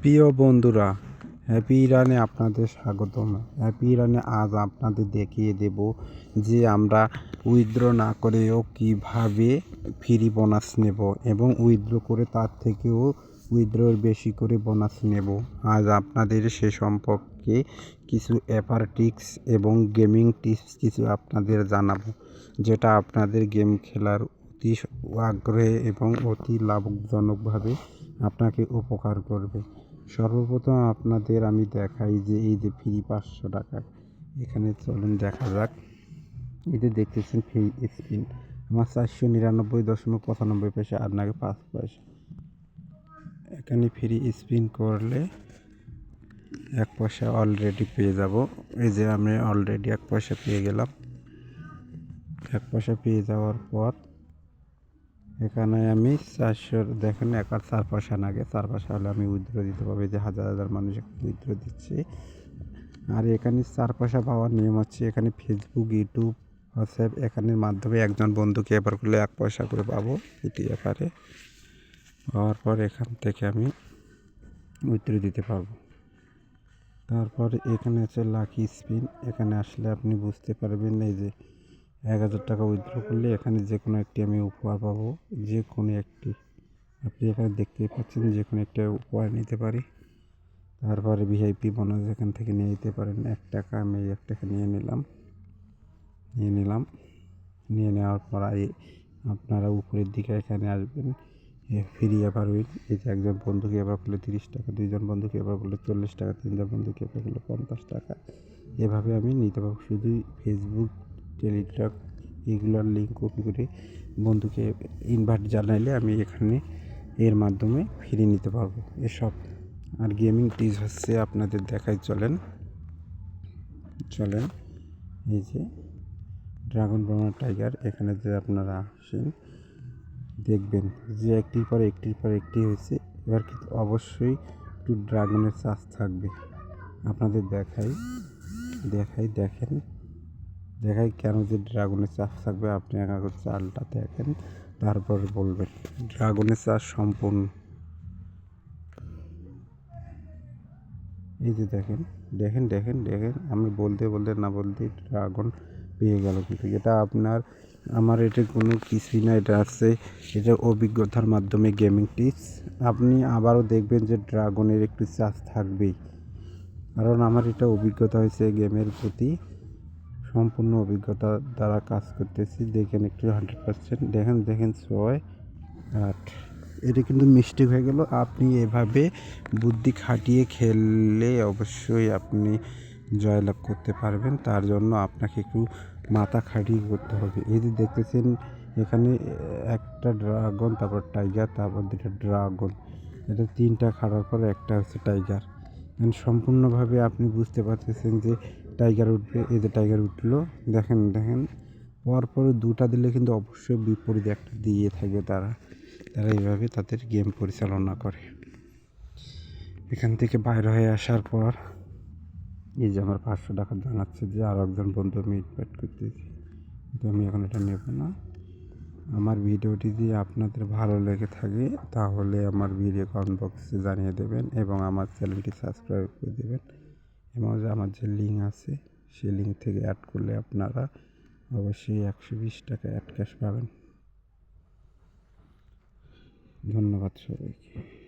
প্রিয় বন্ধুরা হ্যাপি ইরানে আপনাদের স্বাগতম। হ্যাপি ইরানে আজ আপনাদের দেখিয়ে দেব যে আমরা উইথড্র না করেও কীভাবে ফ্রি বোনাস নেব এবং উইথড্র করে তার থেকেও উইথড্রর বেশি করে বোনাস নেব। আজ আপনাদের সে সম্পর্কে কিছু অ্যাপার টিক্স এবং গেমিং টিপস কিছু আপনাদের জানাব, যেটা আপনাদের গেম খেলার অতি আগ্রহে এবং অতি লাভজনকভাবে আপনাকে উপকার করবে। সর্বপ্রথম আপনাদের আমি দেখাই যে এই যে ফ্রি পাঁচশো টাকা। এখানে চলুন দেখা যাক। এই যে দেখতেছেন ফ্রি স্পিন আমার চারশো নিরানব্বই দশমিক পঁচানব্বই পয়সা, আপনাকে পাঁচ পয়সা। এখানে ফ্রি স্পিন করলে এক পয়সা অলরেডি পেয়ে যাব। এই যে আমি অলরেডি এক পয়সা পেয়ে গেলাম। এক পয়সা পেয়ে যাওয়ার পর এখানে আমি চারশো, দেখেন একার চার পয়সা নাগে। চার পয়সা হলে আমি উইথড্র দিতে পারব। যে হাজার হাজার মানুষ উইথড্র দিচ্ছে। আর এখানে চার পয়সা পাওয়ার নিয়ম হচ্ছে এখানে ফেসবুক ইউটিউব হোয়াটসঅ্যাপ এখানের মাধ্যমে একজন বন্ধুকে এবার করলে এক পয়সা করে পাবো এটি ব্যাপারে। পাওয়ার পর এখান থেকে আমি উইথড্র দিতে পারব। তারপর এখানে আছে লাকি স্পিন। এখানে আসলে আপনি বুঝতে পারবেন এই যে এক হাজার টাকা উইথড্র করলে এখানে যে কোনো একটি আমি উপহার পাবো যে কোনো একটি। আপনি এখানে দেখতেই পাচ্ছেন যে কোনো একটা উপহার নিতে পারি। তারপরে ভিআইপি বোনাস এখান থেকে নিয়ে নিতে পারেন। এক টাকা আমি এক টাকা নিয়ে নিলাম। নিয়ে নিলাম। নিয়ে নেওয়ার পর আপনারা উপরের দিকে এখানে আসবেন। ফ্রি এবার উইন এই যে একজন বন্ধুকে এবার করলে তিরিশ টাকা, দুইজন বন্ধুকে এবার করলে চল্লিশ টাকা, তিনজন বন্ধুকে এবার করলে পঞ্চাশ টাকা। এভাবে আমি নিতে পারব। শুধু ফেসবুক টেলিগ্রাম এগুলোর লিঙ্ক কপি করে বন্ধুকে ইনভাইট জানাইলে আমি এখানে এর মাধ্যমে ফিরিয়ে নিতে পারব। এসব আর গেমিং টিজ হচ্ছে আপনাদের দেখাই, চলেন। চলেন, এই যে ড্রাগন ব্রাউন টাইগার এখানে যে আপনারা আসেন, দেখবেন যে একটির পর একটির পর একটি হয়েছে। এবার কিন্তু অবশ্যই একটু ড্রাগনের চাষ থাকবে। আপনাদের দেখাই দেখাই, দেখেন। দেখাই কেন যে ড্রাগনের চাষ থাকবে, আপনি আগে চালটা দেখেন, তারপর বলবেন। ড্রাগনের চাষ সম্পূর্ণ। এই যে দেখেন দেখেন দেখেন দেখেন, আমি বলতে বলতে, না বলতে ড্রাগন পেয়ে গেল কিন্তু। এটা আপনার, আমার এটা কোনো কিছুই না, এটা আছে এটা অভিজ্ঞতার মাধ্যমে গেমিং টিপস আপনি আবারও দেখবেন যে ড্রাগনের একটু চাষ থাকবেই। কারণ আমার এটা অভিজ্ঞতা হয়েছে গেমের প্রতি। সম্পূর্ণ অভিজ্ঞতা দ্বারা কাজ করতেছি। দেখেন একটু হান্ড্রেড পার্সেন্ট দেখেন দেখেন, ছয়, আট। এটা কিন্তু মিস্টেক হয়ে গেল। আপনি এভাবে বুদ্ধি খাটিয়ে খেললে অবশ্যই আপনি জয়লাভ করতে পারবেন। তার জন্য আপনাকে একটু মাথা খাটিয়ে করতে হবে। এই যে দেখতেছেন, এখানে একটা ড্রাগন, তারপর টাইগার, তারপর দুটো ড্রাগন। এটা তিনটা খাড়ার পর একটা হচ্ছে টাইগার। সম্পূর্ণভাবে আপনি বুঝতে পারতেছেন যে টাইগার উঠবে, এই যে টাইগার উঠল, দেখেন দেখেন। পরপর দুটা দিলে কিন্তু অবশ্যই বিপরীত একটা দিয়ে থাকবে তারা। তারা এইভাবে তাদের গেম পরিচালনা করে। এখান থেকে বাইরে হয়ে আসার পর, এই যে আমার পাঁচশো টাকা জানাচ্ছে যে আর একজন বন্ধু আমি ইনভাইট করতেছি। কিন্তু আমি এখন এটা নেব না। আমার ভিডিওটি যদি আপনাদের ভালো লেগে থাকে, তাহলে আমার ভিডিও কমেন্ট বক্সে জানিয়ে দেবেন এবং আমার চ্যানেলটি সাবস্ক্রাইব করে দেবেন। এবং আমার যে লিঙ্ক আছে, সেই লিঙ্ক থেকে অ্যাড করলে আপনারা অবশ্যই একশো বিশ টাকা অ্যাড ক্যাশ পাবেন। ধন্যবাদ সবাইকে।